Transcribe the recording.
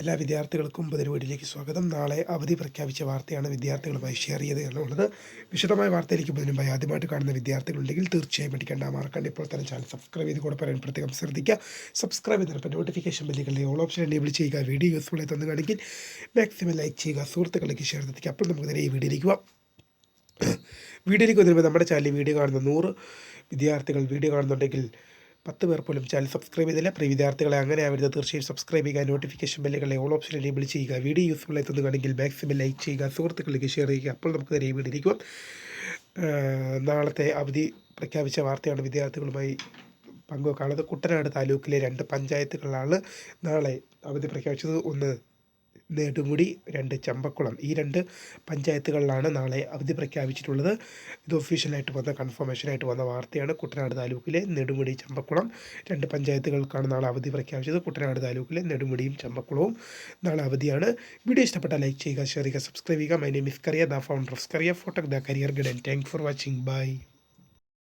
എല്ലാ വിദ്യാർത്ഥികൾക്കും പുതിയ വീട്ടിലേക്ക് സ്വാഗതം. നാളെ അവധി പ്രഖ്യാപിച്ച വാർത്തയാണ് വിദ്യാർത്ഥികളുമായി ഷെയർ ചെയ്ത് എന്നുള്ളത്. വിശദമായ വാർത്തയിലേക്ക് പോകുന്നതിന് ആദ്യമായിട്ട് കാണുന്ന വിദ്യാർത്ഥികളുണ്ടെങ്കിൽ തീർച്ചയായും പഠിക്കേണ്ട മാർക്കാണ്ട് ഇപ്പോൾ തന്നെ ചാനൽ സബ്സ്ക്രൈബ് ചെയ്ത് കൂടെ പറയാൻ പ്രത്യേകം ശ്രദ്ധിക്കുക. സബ്സ്ക്രൈബ് ചെയ്തപ്പോൾ നോട്ടിഫിക്കേഷൻ ബില്ലുകളുടെ ഓൾ ഓപ്ഷൻ എനേബിൾ ചെയ്യുക. വീഡിയോ യൂസ്ഫുൾ ആയി തന്നുകാണെങ്കിൽ മാക്സിമം ലൈക്ക് ചെയ്യുക. സുഹൃത്തുക്കളിലേക്ക് ഷെയർ ചെയ്തിരിക്കുക. അപ്പോൾ നമുക്ക് നേരെ ഈ വീഡിയോയിലേക്ക് പോവാം. വീഡിയോയിലേക്ക് വരുമ്പോൾ നമ്മുടെ ചാനലിൽ വീഡിയോ കാണുന്ന നൂറ് വിദ്യാർത്ഥികൾ വീഡിയോ കാണുന്നുണ്ടെങ്കിൽ പത്ത് പേർ പോലും ചാനൽ സബ്സ്ക്രൈബ് ചെയ്തില്ല. പ്രിയ വിദ്യാർത്ഥികളെ അങ്ങനെ ആവരുത്. തീർച്ചയായും സബ്സ്ക്രൈബ് ചെയ്യുക നോട്ടിഫിക്കേഷൻ ബെല്ലുകളെ ഓൾ ഓപ്ഷൻ എനേബിൾ ചെയ്യുക. വീഡിയോ യൂസ്ഫുൾ ആയി തന്നുകയാണെങ്കിൽ മാക്സിമം ലൈക്ക് ചെയ്യുക സുഹൃത്തുക്കളിലേക്ക് ഷെയർ ചെയ്യുക. അപ്പോൾ നമുക്ക് നേരെ ഇരിക്കും നാളത്തെ അവധി പ്രഖ്യാപിച്ച വാർത്തയാണ് വിദ്യാർത്ഥികളുമായി പങ്കുവെക്കാനുള്ളത്. കുട്ടനാട് താലൂക്കിലെ രണ്ട് പഞ്ചായത്തുകളിലാണ് നാളെ അവധി പ്രഖ്യാപിച്ചത്. ഒന്ന് നെടുമുടി രണ്ട് ചമ്പക്കുളം. ഈ രണ്ട് പഞ്ചായത്തുകളിലാണ് നാളെ അവധി പ്രഖ്യാപിച്ചിട്ടുള്ളത്. ഇത് ഒഫീഷ്യലായിട്ട് വന്ന കൺഫർമേഷനായിട്ട് വന്ന വാർത്തയാണ്. കുട്ടനാട് താലൂക്കിലെ നെടുമുടി ചമ്പക്കുളം. രണ്ട് പഞ്ചായത്തുകൾക്കാണ് നാളെ അവധി പ്രഖ്യാപിച്ചത്. കുട്ടനാട് താലൂക്കിലെ നെടുമുടിയും ചമ്പക്കുളവും നാളെ അവധിയാണ്. വീഡിയോ ഇഷ്ടപ്പെട്ട ലൈക്ക് ചെയ്യുക ഷെയർ ചെയ്യുക സബ്സ്ക്രൈബ് ചെയ്യുക. My name Kariya the founder of Kariya photo the career guide and thank for watching bye